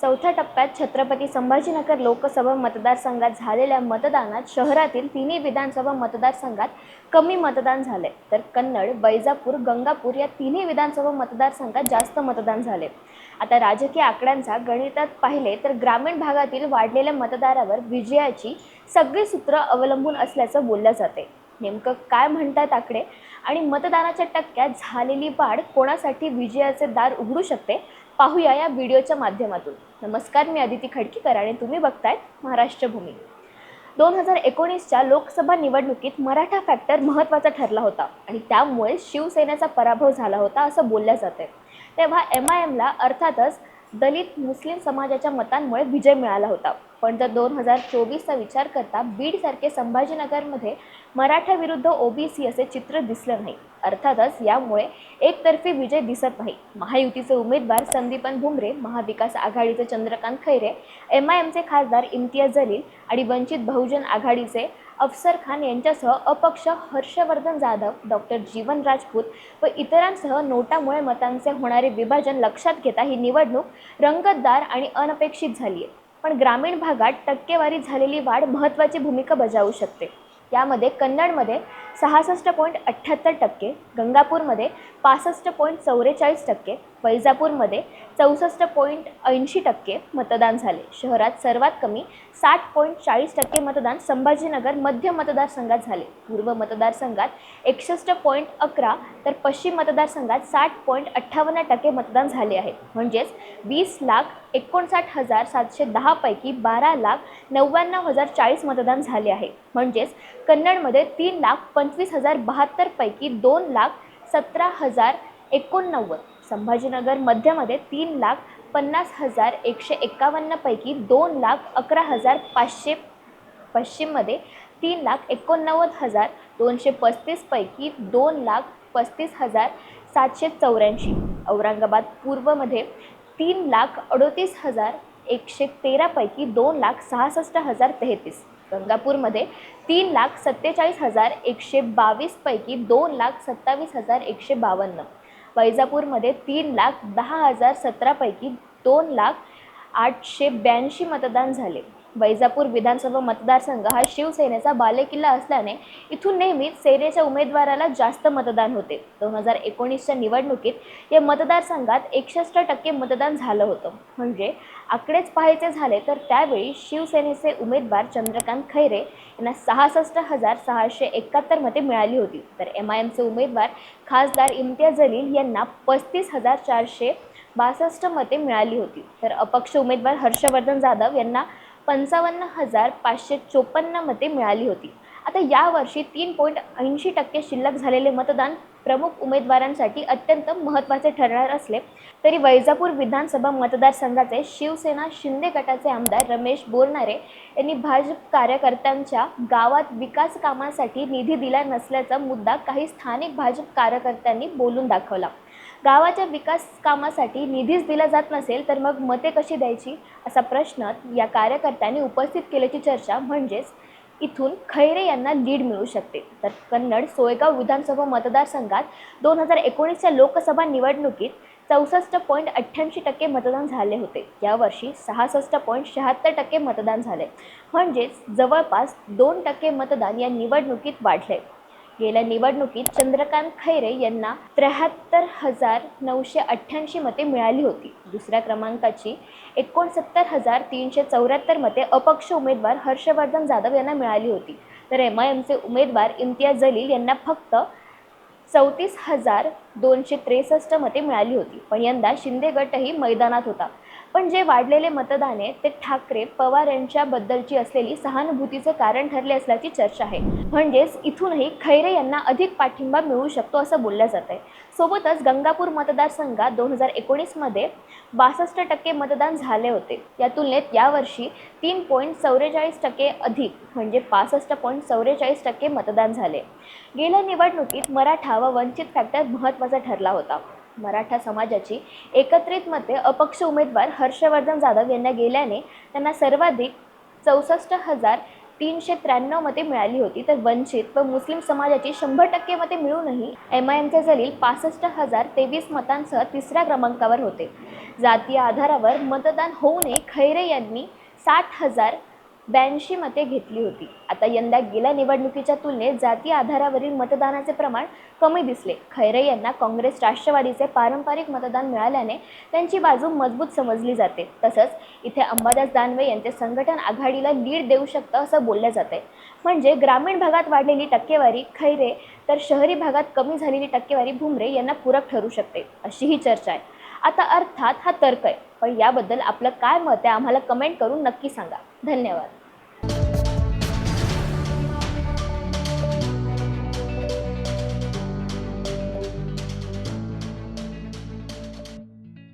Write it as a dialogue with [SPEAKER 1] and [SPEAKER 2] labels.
[SPEAKER 1] चौथ्या टप्प्यात छत्रपती संभाजीनगर लोकसभा मतदारसंघात झालेल्या मतदानात शहरातील तिन्ही विधानसभा मतदारसंघात कमी मतदान झाले. तर कन्नड वैजापूर गंगापूर या तिन्ही विधानसभा मतदारसंघात जास्त मतदान झाले. आता राजकीय आकड्यांचा गणितात पाहिले तर ग्रामीण भागातील वाढलेल्या मतदारावर विजयाची सगळी सूत्र अवलंबून असल्याचं बोललं जाते. नेमकं काय म्हणतात आकडे? आणि मतदानाच्या टक्क्यात झालेली वाढ कोणासाठी विजयाचे दार उघडू शकते? पाहूया या व्हिडिओच्या माध्यमातून. नमस्कार मी अदिती खडकीकर आणि तुम्ही बघताय महाराष्ट्र भूमी. दोन हजार एकोणीसच्या लोकसभा निवडणुकीत मराठा फॅक्टर महत्त्वाचा ठरला होता आणि त्यामुळे शिवसेनेचा पराभव झाला होता असं बोललं जाते तेव्हा एम आय एमला अर्थातच दलित मुस्लिम समाजाच्या मतांमुळे विजय मिळाला होता. पण जर दोन हजार चोवीसचा विचार करता बीडसारखे संभाजीनगरमध्ये मराठा विरुद्ध ओबीसी असे चित्र दिसलं नाही. अर्थातच यामुळे एकतर्फी विजय दिसत नाही. महायुतीचे उमेदवार संदीपन भुमरे महाविकास आघाडीचे चंद्रकांत खैरे एम आय एमचे खासदार इम्तियाज जलील आणि वंचित बहुजन आघाडीचे अफसर खान यांच्यासह अपक्ष हर्षवर्धन जाधव डॉक्टर जीवन राजपूत व इतरांसह नोटामुळे मतांचे होणारे विभाजन लक्षात घेता ही निवडणूक रंगतदार आणि अनपेक्षित झाली आहे पण ग्रामीण भागात टक्केवारी झालेली वाढ महत्त्वाची भूमिका बजावू शकते. यामध्ये कन्नडमध्ये सहासष्ट पॉईंट अठ्ठ्याहत्तर टक्के गंगापूरमध्ये पासष्ट पॉईंट चौवेचाळीस टक्के वैजापूरमध्ये चौसष्ट पॉईंट ऐंशी टक्के मतदान झाले. शहरात सर्वात कमी साठ पॉईंट चाळीस टक्के मतदान संभाजीनगर मध्य मतदारसंघात झाले. पूर्व मतदारसंघात एकसष्ट पॉईंट अकरा तर पश्चिम मतदारसंघात साठ पॉईंट अठ्ठावन्न टक्के मतदान झाले आहे. म्हणजेच वीस लाख एकोणसाठ हजार सातशे दहापैकी बारा लाख नव्याण्णव हजार चाळीस मतदान झाले आहे. म्हणजेच कन्नडमध्ये तीन लाख पंचवीस हजार बहात्तरपैकी दोन लाख सतरा हजार एकोणनव्वद. संभाजीनगर मध्यमध्ये तीन लाख पन्नास हजार एकशे एक्कावन्नपैकी दोन लाख अकरा हजार पाचशे पश्चिममध्ये तीन लाख एकोणनव्वद हजार दोनशे पस्तीसपैकी दोन लाख पस्तीस हजार सातशे चौऱ्याऐंशी. औरंगाबाद पूर्वमध्ये तीन लाख अडोतीस हजार एकशे तेरापैकी दोन लाख सहासष्ट हजार तेहतीस. गंगापूरमध्ये तीन लाख सत्तेचाळीस हजार एकशे बावीसपैकी दोन लाख सत्तावीस हजार एकशे बावन्न. वैजापूरमध्ये तीन लाख दहा हजार सतरापैकी दोन लाख आठशे ब्याऐंशी मतदान झाले. वैजापूर विधानसभा मतदारसंघ हा शिवसेनेचा बालेकिल्ला असल्याने इथून नेहमीच सेनेच्या उमेदवाराला जास्त मतदान होते. दोन हजार एकोणीसच्या निवडणुकीत या मतदारसंघात एकसष्ट टक्के मतदान झालं होतं. म्हणजे आकडेच पाहायचे झाले तर त्यावेळी शिवसेनेचे उमेदवार चंद्रकांत खैरे यांना सहासष्ट हजार सहाशे एकाहत्तर मते मिळाली होती. तर एम आय एमचे उमेदवार खासदार इम्तियाज जलील यांना पस्तीस हजार चारशे बासष्ट मते मिळाली होती. तर अपक्ष उमेदवार हर्षवर्धन जाधव यांना पंचावन्न हजार पाचशे चोपन्न मते मिळाली होती. आता यावर्षी तीन पॉईंट ऐंशी टक्के शिल्लक झालेले मतदान प्रमुख उमेदवारांसाठी अत्यंत महत्त्वाचे ठरणार असले तरी वैजापूर विधानसभा मतदारसंघाचे शिवसेना शिंदे गटाचे आमदार रमेश बोरनारे यांनी भाजप कार्यकर्त्यांच्या गावात विकास कामांसाठी निधी दिला नसल्याचा मुद्दा काही स्थानिक भाजप कार्यकर्त्यांनी बोलून दाखवला. गावाच्या विकास कामासाठी निधीच दिला जात नसेल तर मग मते कशी द्यायची? असा प्रश्न या कार्यकर्त्यांनी उपस्थित केल्याची चर्चा म्हणजेच इथून खैरे यांना लीड मिळू शकते. तर कन्नड सोयगाव विधानसभा मतदारसंघात दोन हजार एकोणीसच्या लोकसभा निवडणुकीत चौसष्ट पॉईंट अठ्ठ्याऐंशी टक्के मतदान झाले होते. यावर्षी सहासष्ट पॉईंट शहात्तर टक्के मतदान झाले. म्हणजेच जवळपास दोन टक्के मतदान या निवडणुकीत वाढले. गेल्या निवडणुकीत चंद्रकांत खैरे यांना त्र्याहत्तर हजार नऊशे अठ्ठ्याऐंशी मते मिळाली होती. दुसऱ्या क्रमांकाची एकोणसत्तर हजार तीनशे चौऱ्याहत्तर मते अपक्ष उमेदवार हर्षवर्धन जाधव यांना मिळाली होती. तर एम आय एमचे उमेदवार इम्तियाज जलील यांना फक्त चौतीस हजार दोनशे त्रेसष्ट मते मिळाली होती. पण यंदा शिंदे गटही मैदानात होता. पण जे वाढलेले मतदान आहे ते ठाकरे पवार यांच्याबद्दलची असलेली सहानुभूतीचं कारण ठरले असल्याची चर्चा आहे. म्हणजेच इथूनही खैरे यांना अधिक पाठिंबा मिळू शकतो असं बोललं जात आहे. सोबतच गंगापूर मतदारसंघात दोन हजार एकोणीसमध्ये बासष्ट टक्के मतदान झाले होते. या तुलनेत यावर्षी तीन पॉईंट चौवेचाळीस टक्के अधिक म्हणजे पासष्ट पॉईंट चौवेचाळीस टक्के मतदान झाले. गेल्या निवडणुकीत मराठा व वंचित फॅक्टर महत्त्वाचा ठरला होता. मराठा समाजाची एकत्रित मते अपक्ष उमेदवार हर्षवर्धन जाधव यांना गेल्याने त्यांना सर्वाधिक चौसष्ट हजार तीनशे त्र्याण्णव मते मिळाली होती. तर वंचित व मुस्लिम समाजाची शंभर टक्के मते मिळूनही एम आय एमचे जलील पासष्ट हजार तेवीस मतांसह तिसऱ्या क्रमांकावर होते. जातीय आधारावर मतदान होऊ नये. खैरे यांनी साठ हजार ब्याऐंशी मते घेतली होती. आता यंदा गेल्या निवडणुकीच्या तुलनेत जाती आधारावरील मतदानाचे प्रमाण कमी दिसले. खैरे यांना काँग्रेस राष्ट्रवादीचे पारंपरिक मतदान मिळाल्याने त्यांची बाजू मजबूत समजली जाते. तसंच इथे अंबादास दानवे यांचे संघटन आघाडीला लीड देऊ शकतं असं बोललं जाते म्हणजे ग्रामीण भागात वाढलेली टक्केवारी खैरे तर शहरी भागात कमी झालेली टक्केवारी भुमरे यांना पूरक ठरू शकते अशी ही चर्चा आहे. आता अर्थात हा तर्क आहे. पण याबद्दल आपलं काय मत आहे आम्हाला कमेंट करून नक्की सांगा. धन्यवाद.